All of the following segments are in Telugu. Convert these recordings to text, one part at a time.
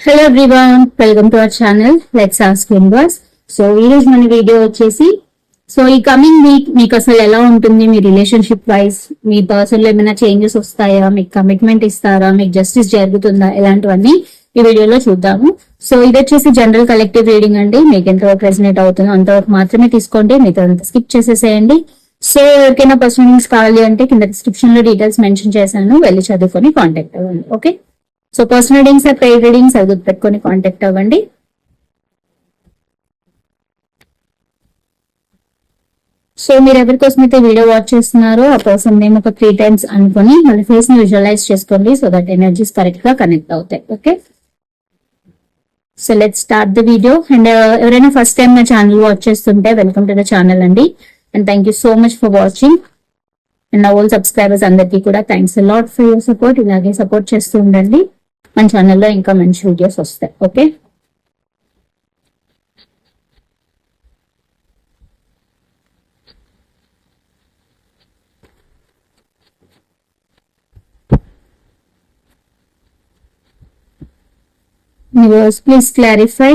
Hello everyone welcome to our channel let's ask universe so ఈ రోజు మన వీడియో వచ్చేసి సో ఈ కమింగ్ వీక్ మీకు అసలు ఎలా ఉంటుంది మీ రిలేషన్షిప్ వైజ్ మీ పర్సన్లో ఏమైనా చేంజెస్ వస్తాయా? మీకు కమిట్మెంట్ ఇస్తారా? మీకు జస్టిస్ జరుగుతుందా? ఇలాంటివన్నీ ఈ వీడియోలో చూద్దాము. సో ఇది వచ్చేసి జనరల్ కలెక్టివ్ రీడింగ్ అండి. మీకు ఎంతవరకు రెసినేట్ అవుతుందో అంతవరకు మాత్రమే తీసుకోండి. మీకు అంత స్కిప్ చేసేసేయండి. సో ఎవరికైనా పర్సనల్ కావాలి అంటే కింద డిస్క్రిప్షన్లో డీటెయిల్స్ మెన్షన్ చేశాను. వెళ్ళి చదువుకొని కాంటాక్ట్ అవ్వండి. ఓకే సో పర్సనల్ రీడింగ్స్ ఆ పెయిడ్ రీడింగ్స్ అది పెట్టుకొని కాంటాక్ట్ అవ్వండి. సో మీరు ఎవరి కోసం అయితే వీడియో వాచ్ చేస్తున్నారో ఆ పర్సన్ నేమ్ ఒక త్రీ టైమ్స్ అనుకుని మళ్ళీ ఫేస్ని విజువలైజ్ చేసుకోండి సో దట్ ఎనర్జీస్ కరెక్ట్గా కనెక్ట్ అవుతాయి okay so let start the video and ఎవరైనా ఫస్ట్ టైం నా ఛానల్ వాచ్ చేస్తుంటే వెల్కమ్ టు ద ఛానల్ అండి. And thank you so much for watching and నా ఓల్ సబ్స్క్రైబర్స్ అందరికీ కూడా thanks lot for your support ఇలాగే సపోర్ట్ చేస్తూ ఉండండి. మన ఛానల్లో ఇంకా మంచి వీడియోస్ వస్తాయి. Okay Viewers, please clarify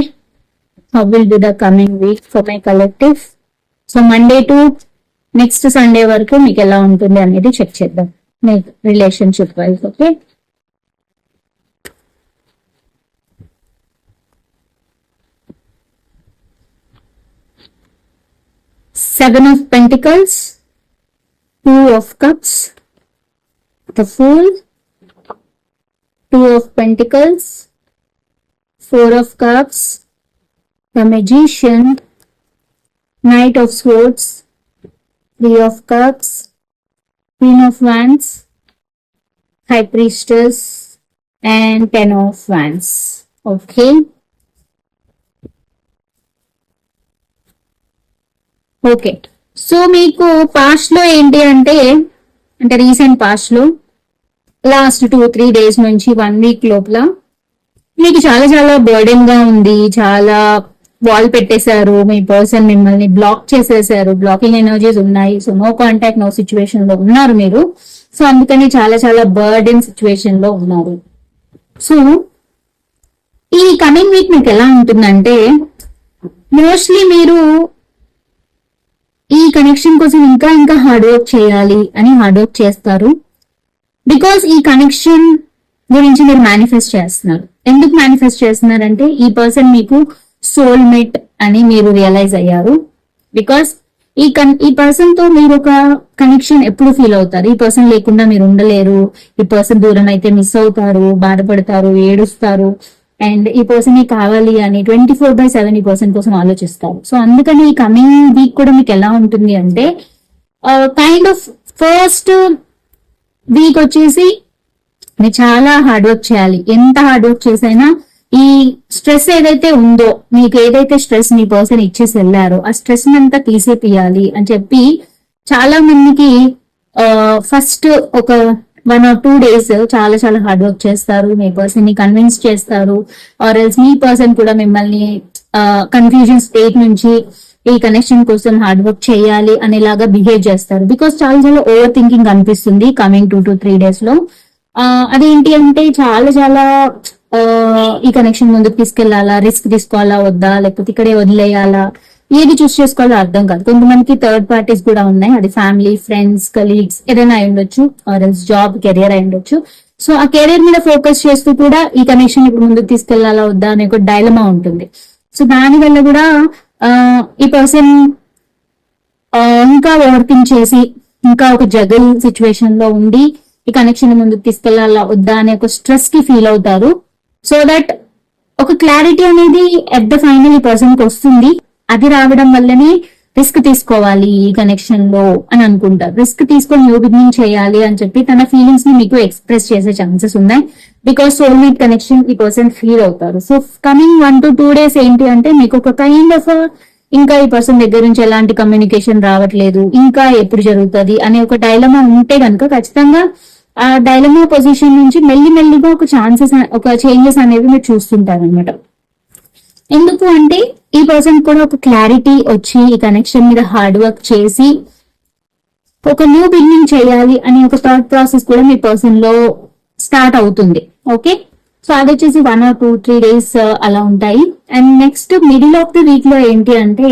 how will be the coming week for my collective. So Monday to next Sunday వరకు మీకు ఎలా ఉంటుంది అనేది చెక్ చేద్దాం. మీ relationship wise okay Seven of Pentacles, Two of Cups, the Fool, Two of Pentacles, Four of Cups, the Magician, Knight of Swords, Three of Cups, Queen of Wands, High Priestess, and Ten of Wands. Okay. Okay. So మీకు పాస్ట్లో ఏంటి అంటే అంటే రీసెంట్ పాస్ట్లో లాస్ట్ టూ త్రీ డేస్ నుంచి వన్ వీక్ లోపల మీకు చాలా చాలా బర్డెన్గా ఉంది చాలా వాల్ పెట్టేశారు మీ పర్సన్ మిమ్మల్ని బ్లాక్ చేసేసారు బ్లాకింగ్ ఎనర్జీస్ ఉన్నాయి సో నో కాంటాక్ట్ నో సిచ్యువేషన్లో ఉన్నారు మీరు. సో అందుకని చాలా చాలా బర్డెన్ సిచ్యువేషన్లో ఉన్నారు. సో ఈ కమింగ్ వీక్ మీకు ఎలా ఉంటుందంటే మోస్ట్లీ మీరు ఈ కనెక్షన్ కోసం ఇంకా ఇంకా హార్డ్ వర్క్ చేయాలి అని హార్డ్ వర్క్ చేస్తారు. బికాస్ ఈ కనెక్షన్ గురించి మీరు మేనిఫెస్ట్ చేస్తున్నారు. ఎందుకు మేనిఫెస్ట్ చేస్తున్నారంటే ఈ పర్సన్ మీకు సోల్మేట్ అని మీరు రియలైజ్ అయ్యారు. బికాస్ ఈ కన్ ఈ పర్సన్తో మీరు ఒక కనెక్షన్ ఎప్పుడు ఫీల్ అవుతారు? ఈ పర్సన్ లేకుండా మీరు ఉండలేరు. ఈ పర్సన్ దూరం అయితే మిస్ అవుతారు బాధపడతారు ఏడుస్తారు. అండ్ ఈ పర్సన్ కావాలి అని ట్వంటీ ఫోర్ బై సెవెన్ ఈ పర్సన్ కోసం ఆలోచిస్తారు. సో అందుకని ఈ కమింగ్ వీక్ కూడా మీకు ఎలా ఉంటుంది అంటే కైండ్ ఆఫ్ ఫస్ట్ వీక్ వచ్చేసి మీరు చాలా హార్డ్ వర్క్ చేయాలి. ఎంత హార్డ్ వర్క్ చేసైనా ఈ స్ట్రెస్ ఏదైతే ఉందో మీకు ఏదైతే స్ట్రెస్ మీ పర్సన్ ఇచ్చేసి వెళ్ళారో ఆ స్ట్రెస్ అంతా తీసేపియాలి అని చెప్పి చాలా మందికి ఫస్ట్ ఒక వన్ ఆర్ టూ డేస్ చాలా చాలా హార్డ్ వర్క్ చేస్తారు. మీ పర్సన్ని కన్విన్స్ చేస్తారు. ఆర్ ఎల్స్ మీ పర్సన్ కూడా మిమ్మల్ని కన్ఫ్యూజన్ స్టేట్ నుంచి ఈ కనెక్షన్ కోసం హార్డ్ వర్క్ చేయాలి అనేలాగా బిహేవ్ చేస్తారు. బికాస్ చాలా చాలా ఓవర్ థింకింగ్ అనిపిస్తుంది కమింగ్ టూ టు త్రీ డేస్లో. అదేంటి అంటే చాలా చాలా ఈ కనెక్షన్ ముందుకు తీసుకెళ్ళాలా రిస్క్ తీసుకోవాలా వద్దా లేకపోతే ఇక్కడే వదిలేయాలా ఏది చూస్ చేసుకోవాలో అర్థం కాదు. కొంతమందికి థర్డ్ పార్టీస్ కూడా ఉన్నాయి. అది ఫ్యామిలీ ఫ్రెండ్స్ కలీగ్స్ ఏదైనా అయి ఉండొచ్చు ఆర్ ఎల్స్ జాబ్ కెరియర్ అయి ఉండొచ్చు. సో ఆ కెరీర్ మీద ఫోకస్ చేస్తూ కూడా ఈ కనెక్షన్ ఇప్పుడు ముందుకు తీసుకెళ్ళాలా వద్దా అనే ఒక డైలమా ఉంటుంది. సో దాని వల్ల కూడా ఈ పర్సన్ ఇంకా ఓవర్ థింక్ చేసి ఇంకా ఒక జగల్ సిచ్యువేషన్లో ఉండి ఈ కనెక్షన్ ముందుకు తీసుకెళ్ళాలా వద్దా అనే ఒక స్ట్రెస్కి ఫీల్ అవుతారు. సో దట్ ఒక క్లారిటీ అనేది ఎట్ ద ఫైనల్ ఈ పర్సన్కి వస్తుంది. అది రావడం వల్లనే రిస్క్ తీసుకోవాలి ఈ కనెక్షన్లో అని అనుకుంటారు రిస్క్ తీసుకొని న్యూ బిగినింగ్ చేయాలి అని చెప్పి తన ఫీలింగ్స్ని మీకు ఎక్స్ప్రెస్ చేసే ఛాన్సెస్ ఉన్నాయి. బికాస్ సోల్మేట్ కనెక్షన్ ఈ పర్సన్ ఫీల్ అవుతారు. So coming one to two days ఏంటి అంటే మీకు ఒక కైండ్ ఆఫ్ ఇంకా ఈ పర్సన్ దగ్గర నుంచి ఎలాంటి కమ్యూనికేషన్ రావట్లేదు ఇంకా ఎప్పుడు జరుగుతుంది అనే ఒక డైలమా ఉంటే కనుక ఖచ్చితంగా ఆ డైలమా పొజిషన్ నుంచి మెల్లి మెల్లిగా ఒక ఛాన్సెస్ ఒక చేంజెస్ అనేవి మీరు చూస్తుంటారు అనమాట ఎందుకు అంటే ఈ పర్సన్ కూడా ఒక క్లారిటీ వచ్చి ఈ కనెక్షన్ మీద హార్డ్ వర్క్ చేసి ఒక న్యూ బిగినింగ్ చేయాలి అనే ఒక థాట్ ప్రాసెస్ కూడా మీ పర్సన్లో స్టార్ట్ అవుతుంది. ఓకే సో అది వచ్చేసి one or two three days అలా ఉంటాయి. And next middle of the వీక్లో ఏంటి అంటే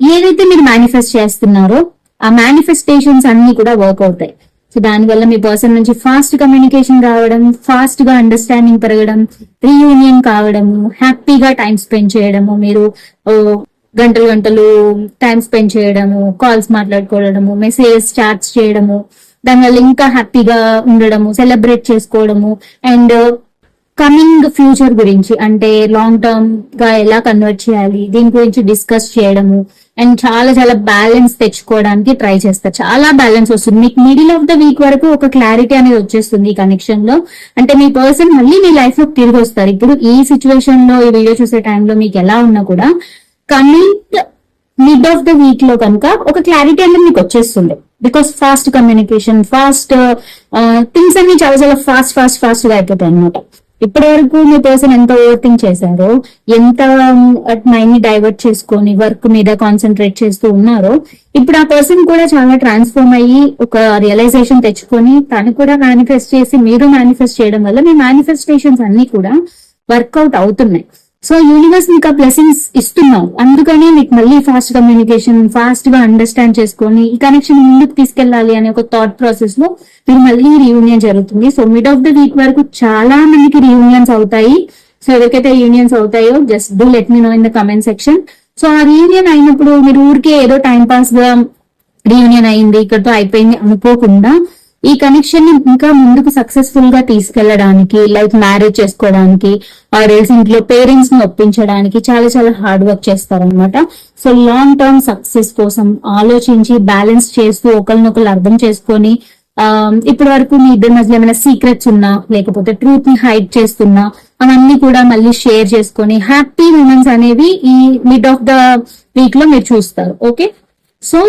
ఏదైతే మీరు మేనిఫెస్ట్ చేస్తున్నారో ఆ మేనిఫెస్టేషన్స్ అన్ని కూడా వర్క్ అవుతాయి. సో దానివల్ల మీ పర్సన్ నుంచి ఫాస్ట్ కమ్యూనికేషన్ రావడం ఫాస్ట్గా అండర్స్టాండింగ్ పెరగడం రీయూనియన్ కావడము హ్యాపీగా టైం స్పెండ్ చేయడము మీరు గంటలు గంటలు టైం స్పెండ్ చేయడము కాల్స్ మాట్లాడుకోవడము మెసేజ్ చాట్స్ చేయడము దానివల్ల ఇంకా హ్యాపీగా ఉండడము సెలబ్రేట్ చేసుకోవడము అండ్ కమింగ్ ఫ్యూచర్ గురించి అంటే లాంగ్ టర్మ్గా ఎలా కన్వర్ట్ చేయాలి దీని గురించి డిస్కస్ చేయడము అండ్ చాలా చాలా బ్యాలెన్స్ తెచ్చుకోవడానికి ట్రై చేస్తారు చాలా బ్యాలెన్స్ వస్తుంది. మీకు మిడిల్ ఆఫ్ ద వీక్ వరకు ఒక క్లారిటీ అనేది వచ్చేస్తుంది ఈ కనెక్షన్లో. అంటే మీ పర్సన్ మళ్ళీ మీ లైఫ్లో తిరిగి వస్తారు. ఇప్పుడు ఈ సిచ్యువేషన్లో ఈ వీడియో చూసే టైంలో మీకు ఎలా ఉన్నా కూడా కమింగ్ మిడ్ ఆఫ్ ద వీక్లో కనుక ఒక క్లారిటీ అనేది మీకు వచ్చేస్తుంది. Because fast communication fast things అన్ని చాలా చాలా ఫాస్ట్ ఫాస్ట్ ఫాస్ట్గా అయిపోతాయి అనమాట ఇప్పటి వరకు మీ పర్సన్ ఎంత ఓవర్ థింక్ చేశారో ఎంత మైండ్ని డైవర్ట్ చేసుకొని వర్క్ మీద కాన్సన్ట్రేట్ చేస్తూ ఉన్నారో ఇప్పుడు ఆ పర్సన్ కూడా చాలా ట్రాన్స్ఫార్మ్ అయ్యి ఒక రియలైజేషన్ తెచ్చుకొని తను కూడా మేనిఫెస్ట్ చేసి మీరు మేనిఫెస్ట్ చేయడం వల్ల మీ మేనిఫెస్టేషన్స్ అన్ని కూడా వర్కౌట్ అవుతున్నాయి. సో యూనివర్స్ మీకు ఆ బ్లెస్సింగ్స్ ఇస్తున్నావు. అందుకని మీకు మళ్ళీ ఫాస్ట్ కమ్యూనికేషన్ ఫాస్ట్గా అండర్స్టాండ్ చేసుకొని ఈ కనెక్షన్ ముందుకు తీసుకెళ్ళాలి అనే ఒక థాట్ ప్రాసెస్లో మీరు మళ్ళీ రీయూనియన్ జరుగుతుంది. So mid of the week వరకు చాలా మందికి రీయూనియన్స్ అవుతాయి. సో ఎవరికైతే యూనియన్స్ అవుతాయో just do let me know in the comment section so ఆ రీయూనియన్ అయినప్పుడు మీరు ఊరికే ఏదో టైం పాస్గా రీయూనియన్ అయింది ఇక్కడతో అయిపోయింది అనుకోకుండా ఈ కనెక్షన్ని ఇంకా ముందుకు సక్సెస్ఫుల్గా తీసుకెళ్ళడానికి లైక్ మ్యారేజ్ చేసుకోవడానికి ఆర్ ఇంట్లో పేరెంట్స్ని ఒప్పించడానికి చాలా చాలా హార్డ్ వర్క్ చేస్తారనమాట సో లాంగ్ టర్మ్ సక్సెస్ కోసం ఆలోచించి బ్యాలెన్స్ చేస్తూ ఒకరినొకరు అర్థం చేసుకొని ఇప్పటి వరకు మీ ఇద్దరి మధ్యలో ఏమైనా సీక్రెట్స్ ఉన్నా లేకపోతే ట్రూత్ని హైడ్ చేస్తున్నా అవన్నీ కూడా మళ్ళీ షేర్ చేసుకొని హ్యాపీ మూమెంట్స్ అనేవి ఈ మిడ్ ఆఫ్ ద వీక్లో మీరు చూస్తారు. ఓకే సో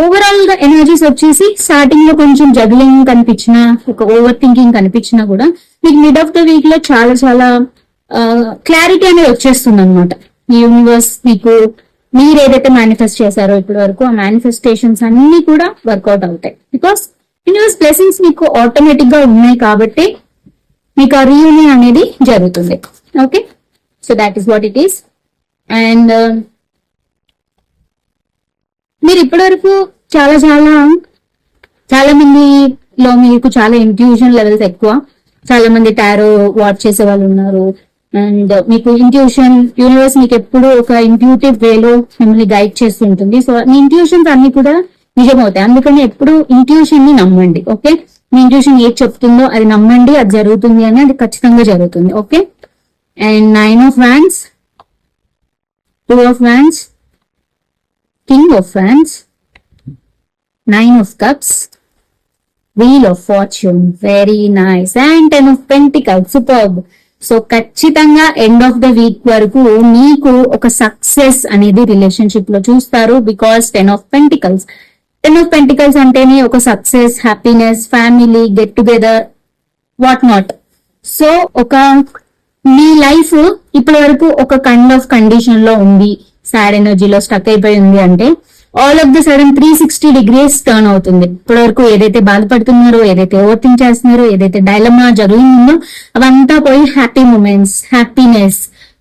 ఓవరాల్గా ఎనర్జీస్ వచ్చేసి స్టార్టింగ్లో కొంచెం జగ్లింగ్ కనిపించిన ఒక ఓవర్ థింకింగ్ కనిపించినా కూడా మీకు మిడ్ ఆఫ్ ద వీక్లో చాలా చాలా క్లారిటీ అనేది వచ్చేస్తుంది అనమాట ఈ యూనివర్స్ మీకు మీరు ఏదైతే మేనిఫెస్ట్ చేశారో ఇప్పటి వరకు ఆ మేనిఫెస్టేషన్స్ అన్ని కూడా వర్కౌట్ అవుతాయి. బికాస్ యూనివర్స్ బ్లెస్సింగ్స్ మీకు ఆటోమేటిక్గా ఉన్నాయి కాబట్టి మీకు ఆ రీయూనియన్ అనేది జరుగుతుంది. Okay so that is what it is and మీరు ఇప్పటివరకు చాలా చాలా చాలా మందిలో మీకు చాలా ఇంట్యూషన్ లెవెల్స్ ఎక్కువ. చాలా మంది టారో వాచ్ చేసే వాళ్ళు ఉన్నారు. అండ్ మీకు ఇంట్యూషన్ యూనివర్స్ మీకు ఎప్పుడు ఒక ఇంట్యూటివ్ వేలో మిమ్మల్ని గైడ్ చేస్తుంటుంది సో మీ ఇంట్యూషన్స్ అన్ని కూడా నిజమవుతాయి. అందుకని ఎప్పుడు ఇంట్యూషన్ని నమ్మండి ఓకే? మీ ఇంట్యూషన్ ఏది చెప్తుందో అది నమ్మండి అది జరుగుతుంది అని అది ఖచ్చితంగా జరుగుతుంది okay? And nine of wands two of wands king of Wands, nine of cups wheel of fortune very nice and ten of pentacle superb. So ఖచ్చితంగా ఎండ్ ఆఫ్ ద వీక్ వరకు మీకు ఒక సక్సెస్ అనేది రిలేషన్షిప్లో చూస్తారు because ten of pentacles ten of pentacles అంటేనే ఒక success happiness family get together what not so ఒక మీ లైఫ్ ఇప్పటి వరకు ఒక కైండ్ ఆఫ్ కండిషన్లో ఉంది. సాడ్ ఎనర్జీలో స్టక్ అయిపోయి ఉంది అంటే all of the sudden three sixty degrees turn అవుతుంది. ఇప్పటి వరకు ఏదైతే బాధపడుతున్నారో ఏదైతే ఓవర్ థింక్ చేస్తున్నారో ఏదైతే డైలమా జరుగుతుందో అవంతా పోయి happy moments happiness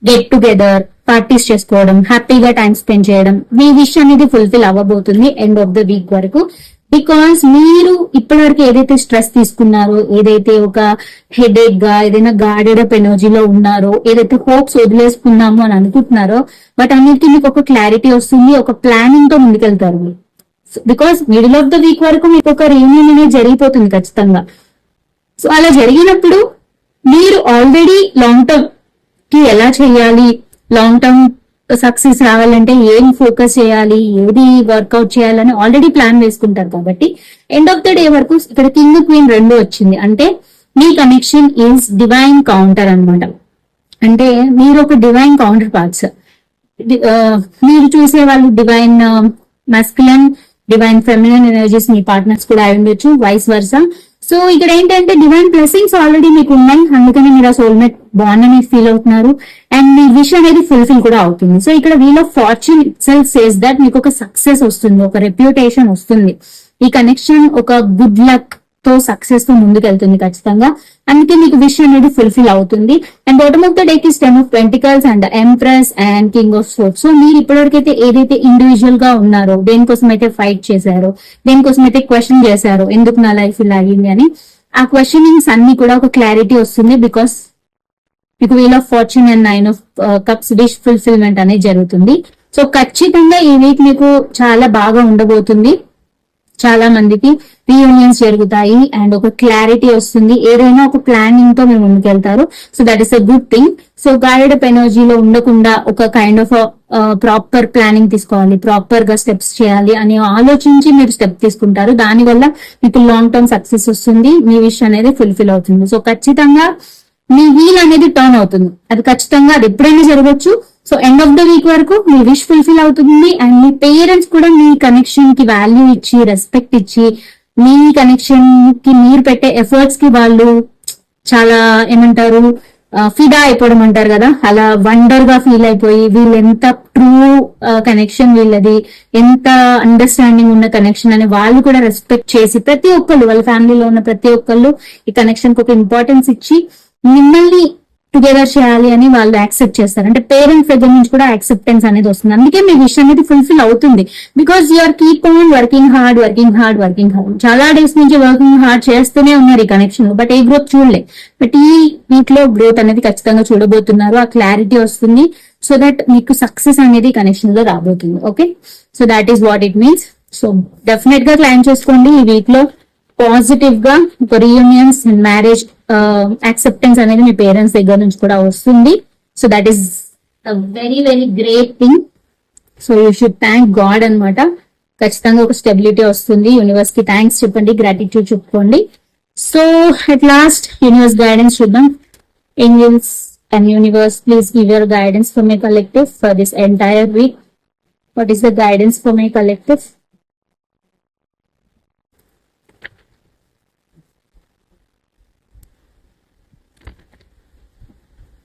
get together parties చేసుకోవడం హ్యాపీగా టైం స్పెండ్ చేయడం మీ విష్ అనేది ఫుల్ఫిల్ అవ్వబోతుంది ఎండ్ ఆఫ్ ద వీక్ వరకు. బికాస్ మీరు ఇప్పటివరకు ఏదైతే స్ట్రెస్ తీసుకున్నారో ఏదైతే ఒక హెడేక్గా ఏదైనా గార్డెడ్ అప్ ఎనర్జీలో ఉన్నారో ఏదైతే హోప్స్ వదిలేసుకున్నామో అని అనుకుంటున్నారో బట్ అన్నిటికీ మీకు ఒక క్లారిటీ వస్తుంది ఒక ప్లానింగ్తో ముందుకెళ్తారు మీరు. Because middle of the week వరకు మీకు ఒక రీయూనియన్ అనేది జరిగిపోతుంది ఖచ్చితంగా. సో అలా జరిగినప్పుడు మీరు ఆల్రెడీ లాంగ్ టర్మ్కి ఎలా చేయాలి? లాంగ్ టర్మ్ సక్సెస్ రావాలంటే ఏం ఫోకస్ చేయాలి ఏది వర్కౌట్ చేయాలని ఆల్రెడీ ప్లాన్ వేసుకుంటారు కాబట్టి ఎండ్ ఆఫ్ ద డే వరకు ఇక్కడ కింగ్ క్వీన్ రెండు వచ్చింది. అంటే మీ కనెక్షన్ ఈజ్ డివైన్ కౌంటర్ అనమాట అంటే మీరు ఒక డివైన్ కౌంటర్ పార్ట్స్ మీరు చూసే వాళ్ళు divine masculine divine feminine energies మీ పార్ట్నర్స్ కూడా అయి ఉండొచ్చు వైస్ వర్సా సో ఇక్కడ ఏంటంటే డివైన్ బ్లెస్సింగ్స్ ఆల్రెడీ మీకు ఉన్నాయి అందుకని మీరు ఆ సోల్మేట్ బాండ్ అనేది ఫీల్ అవుతున్నారు. అండ్ మీ విష్ అనేది ఫుల్ఫిల్ కూడా అవుతుంది. సో ఇక్కడ wheel of fortune self says that మీకు ఒక సక్సెస్ వస్తుంది. ఒక రెప్యూటేషన్ వస్తుంది. ఈ కనెక్షన్ ఒక గుడ్ లక్ తో సక్సెస్తో ముందుకెళ్తుంది ఖచ్చితంగా. అందుకే మీకు విష్ అనేది ఫుల్ఫిల్ అవుతుంది. And bottom of the deck is ten of pentacles and empress and king of soap so మీరు ఇప్పటివరకైతే ఏదైతే ఇండివిజువల్గా ఉన్నారో దేనికోసం అయితే ఫైట్ చేశారో దేనికోసం అయితే క్వశ్చన్ చేశారో ఎందుకు నా లైఫ్ ఇలా అయ్యింది అని ఆ క్వశ్చనింగ్స్ అన్ని కూడా ఒక క్లారిటీ వస్తుంది బికాస్ మీకు wheel of fortune and nine of cups wish fulfilment అనేది జరుగుతుంది. సో ఖచ్చితంగా ఈ వీక్ మీకు చాలా బాగా ఉండబోతుంది. చాలా మందికి రీయూనియన్స్ జరుగుతాయి అండ్ ఒక క్లారిటీ వస్తుంది. ఏదైనా ఒక ప్లానింగ్తో మేము ముందుకెళ్తారు. So that is a good thing so guide ఎనర్జీలో ఉండకుండా ఒక కైండ్ ఆఫ్ ప్రాపర్ ప్లానింగ్ తీసుకోవాలి. ప్రాపర్గా స్టెప్స్ చేయాలి అని ఆలోచించి మీరు స్టెప్ తీసుకుంటారు. దానివల్ల మీకు లాంగ్ టర్మ్ సక్సెస్ వస్తుంది. మీ విష్ అనేది ఫుల్ఫిల్ అవుతుంది. సో ఖచ్చితంగా మీ వీల్ అనేది టర్న్ అవుతుంది. అది ఖచ్చితంగా అది ఎప్పుడైనా జరగచ్చు. So end of the week వరకు మీ విష్ ఫుల్ఫిల్ అవుతుంది అండ్ మీ పేరెంట్స్ కూడా మీ కనెక్షన్కి వాల్యూ ఇచ్చి రెస్పెక్ట్ ఇచ్చి మీ కనెక్షన్కి మీరు పెట్టే ఎఫర్ట్స్కి వాళ్ళు చాలా ఏమంటారు ఫిదా అయిపోవడం అంటారు కదా. అలా వండర్గా ఫీల్ అయిపోయి వీళ్ళు ఎంత ట్రూ కనెక్షన్ వీళ్ళది ఎంత అండర్స్టాండింగ్ ఉన్న కనెక్షన్ అని వాళ్ళు కూడా రెస్పెక్ట్ చేసి ప్రతి ఒక్కళ్ళు వాళ్ళ ఫ్యామిలీలో ఉన్న ప్రతి ఒక్కళ్ళు ఈ కనెక్షన్కి ఒక ఇంపార్టెన్స్ ఇచ్చి మిమ్మల్ని టుగెదర్ చేయాలి అని వాళ్ళు యాక్సెప్ట్ చేస్తారు. అంటే పేరెంట్స్ దగ్గర నుంచి కూడా యాక్సెప్టెన్స్ అనేది వస్తుంది. అందుకే మీ విషయం అనేది ఫుల్ఫిల్ అవుతుంది. Because you're keep on working hard working hard working hard చాలా డేస్ నుంచి వర్కింగ్ హార్డ్ చేస్తూనే ఉన్నారు ఈ కనెక్షన్లో బట్ ఏ గ్రోత్ చూడలే. బట్ ఈ వీక్లో గ్రోత్ అనేది ఖచ్చితంగా చూడబోతున్నారు. ఆ క్లారిటీ వస్తుంది. సో దట్ మీకు సక్సెస్ అనేది కనెక్షన్లో రాబోతుంది. Okay so that is what it means so డెఫినెట్గా క్లైమ్ చేసుకోండి. ఈ వీక్లో పాజిటివ్గా ఒక రీయూనియన్స్ అండ్ మ్యారేజ్ యాక్సెప్టెన్స్ అనేది మీ పేరెంట్స్ దగ్గర నుంచి కూడా వస్తుంది. So that is very very great thing so you should thank God అన్నమాట. ఖచ్చితంగా ఒక స్టెబిలిటీ వస్తుంది. యూనివర్స్కి థ్యాంక్స్ చెప్పండి గ్రాటిట్యూడ్ చెప్పుకోండి. So at last universe guidance చూద్దాం. Angels and universe please give your guidance for my collective for this entire week what is the guidance for my collective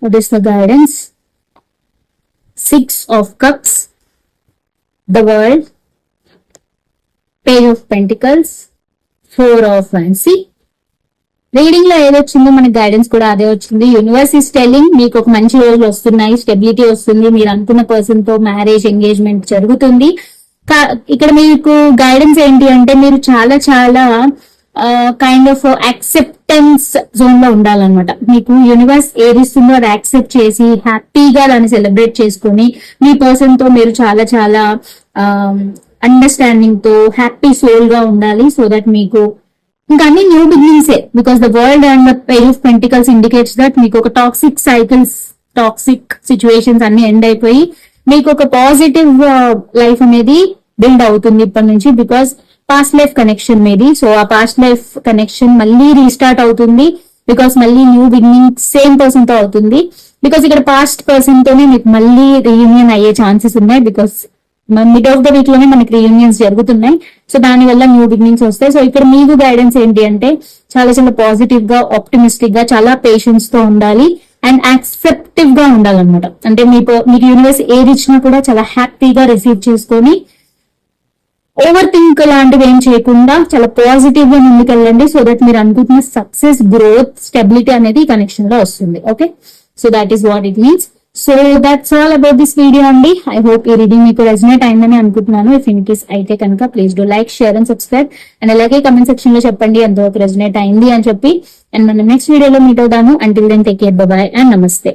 What is the guidance? Six of Cups, the World, Page of Pentacles, Four of Wands. రీడింగ్లో ఏదొచ్చిందో వచ్చిందో గైడెన్స్ కూడా అదే వచ్చింది. యూనివర్స్ ఈస్ టెలింగ్ మీకు ఒక మంచి రోజులు వస్తున్నాయి. స్టెబిలిటీ వస్తుంది. మీరు అనుకున్న పర్సన్తో మ్యారేజ్ ఎంగేజ్మెంట్ జరుగుతుంది. కా- ఇక్కడ మీకు గైడెన్స్ ఏంటి అంటే మీరు చాలా చాలా కైండ్ ఆఫ్ యాక్సెప్టెన్స్ జోన్లో ఉండాలన్నమాట. మీకు యూనివర్స్ ఏది ఇస్తుందో అది యాక్సెప్ట్ చేసి హ్యాపీగా దాన్ని సెలబ్రేట్ చేసుకొని మీ పర్సన్తో మీరు చాలా చాలా అండర్స్టాండింగ్తో హ్యాపీ సోల్గా ఉండాలి సో దట్ మీకు ఇంకా అన్ని new beginnings because the world and the pair of pentacles indicates that మీకు ఒక టాక్సిక్ సైకిల్స్ టాక్సిక్ సిచ్యువేషన్స్ అన్ని ఎండ్ అయిపోయి మీకు ఒక పాజిటివ్ లైఫ్ అనేది బిల్డ్ అవుతుంది ఇప్పటి నుంచి బికాస్ పాస్ట్ లైఫ్ కనెక్షన్ మీది సో ఆ పాస్ట్ లైఫ్ కనెక్షన్ మళ్ళీ రీస్టార్ట్ అవుతుంది. బికాస్ మళ్ళీ న్యూ బిగినింగ్ సేమ్ పర్సన్తో అవుతుంది. బికాస్ ఇక్కడ పాస్ట్ పర్సన్ తోనే మీకు మళ్ళీ రీయూనియన్ అయ్యే ఛాన్సెస్ ఉన్నాయి. బికాస్ మిడ్ ఆఫ్ ద వీక్లోనే మనకి రీయూనియన్స్ జరుగుతున్నాయి. సో దాని వల్ల న్యూ బిగినింగ్స్ వస్తాయి. సో ఇక్కడ మీకు గైడెన్స్ ఏంటి అంటే చాలా చాలా పాజిటివ్గా ఆప్టిమిస్టిక్గా చాలా పేషెన్స్తో ఉండాలి. అండ్ యాక్సెప్టివ్గా ఉండాలన్నమాట. అంటే మీకు మీకు యూనివర్స్ ఏది ఇచ్చినా కూడా చాలా హ్యాపీగా రిసీవ్ చేసుకొని ఓవర్ థింక్ లాంటివి ఏం చేయకుండా చాలా పాజిటివ్గా ముందుకెళ్ళండి సో దట్ మీరు అనుకుంటున్న సక్సెస్ గ్రోత్ స్టెబిలిటీ అనేది కనెక్షన్లో వస్తుంది. Okay so that is what it means so that's all about this video అండి. ఐ హోప్ ఈ రీడింగ్ మీకు రెజనేట్ అయిందని అనుకుంటున్నాను. ఇఫ్ ఇన్ కేస్ అయితే కనుక please do like share and subscribe and అలాగే కమెంట్ సెక్షన్లో చెప్పండి ఎంతవరకు రెజనేట్ అయింది అని చెప్పి. అండ్ మనం నెక్స్ట్ వీడియోలో మీట్ అవుతాను until then take care bye and నమస్తే